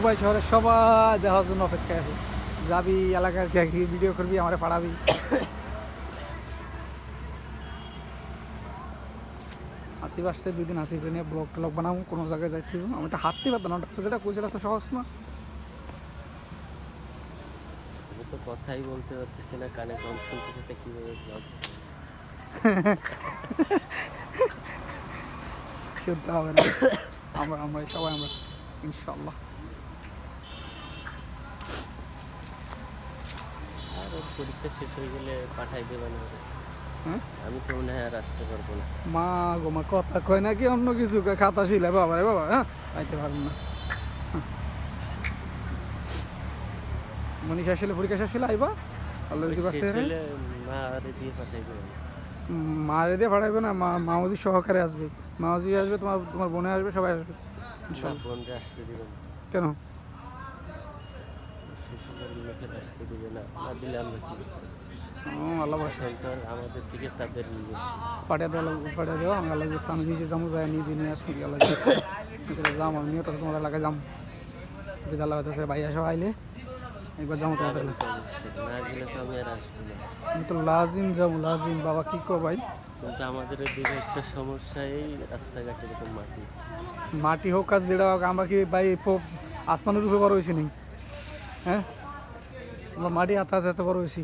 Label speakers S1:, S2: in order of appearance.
S1: Dubai শহরে সবাই দেখার জন্য অপেক্ষায় আছে। যাবি এলাকার দেখি ভিডিও করবি আমারে পাঠাবি। হাতি বাসতে দুই দিন আসি নিয়ে ব্লগ টলগ বানাবো কোনো জায়গায় যাইতে হবে। আমি একটা হাঁটতে পারতাম না যেটা কইছিল তো সহজ না।
S2: তো কথাই বলতে পারতেছি না কানে কম শুনতেছে তা কীভাবে ব্লগ
S1: শুনতে হবে না। আমরা আমরা সবাই আমরা ইনশাল্লাহ
S2: পরীক্ষা শেষ হয়ে গেলে পাঠাই দেবেন ওরে।
S1: হ্যাঁ?
S2: আমি তো মনে হয় আর আসতে পারব না।
S1: মা গো মা কথা কয় নাকি অন্য কিছু? খাতা শিলে বাবা রে বাবা হ্যাঁ? পাইতে পারবেন না। হ্যাঁ। মনীষা আসলে পরীক্ষা শেষ হলে আইবা? আল্লাহ যদি বাঁচতে
S2: শেষ মা আরে দিয়ে পাঠাই
S1: মারে দিয়ে পাঠাইবে না মা মাউজি সহকারে আসবে। মাউজি আসবে তোমার তোমার বোনে আসবে সবাই আসবে।
S2: না
S1: কেন?
S2: লোকের আসতে দিবে না না দিলে আমরা?
S1: আল্লাহ
S2: আমাদের দিকে তাদের নিজে
S1: পাঠিয়ে দেওয়া পাঠিয়ে দেওয়া। আমি আল্লাহ আমি নিজে যাব যাই নিজে নিয়ে যাম আমি নিয়ে তো তোমার এলাকায় যাম। ভাই আসো আইলে একবার যাব তোমাদের
S2: তো না গেলে তো আমি আর আসব না।
S1: আমি তো লাজিম যাব লাজিম। বাবা কি কো ভাই?
S2: কিন্তু আমাদের এদিকে একটা সমস্যা এই রাস্তাঘাটে এরকম মাটি।
S1: মাটি হোক কাজ যেটা হোক আমরা কি ভাই আসমানের রূপে বড় হয়েছি নি হ্যাঁ? আমরা মাটি হাতে হাতে হাতে বড় হয়েছি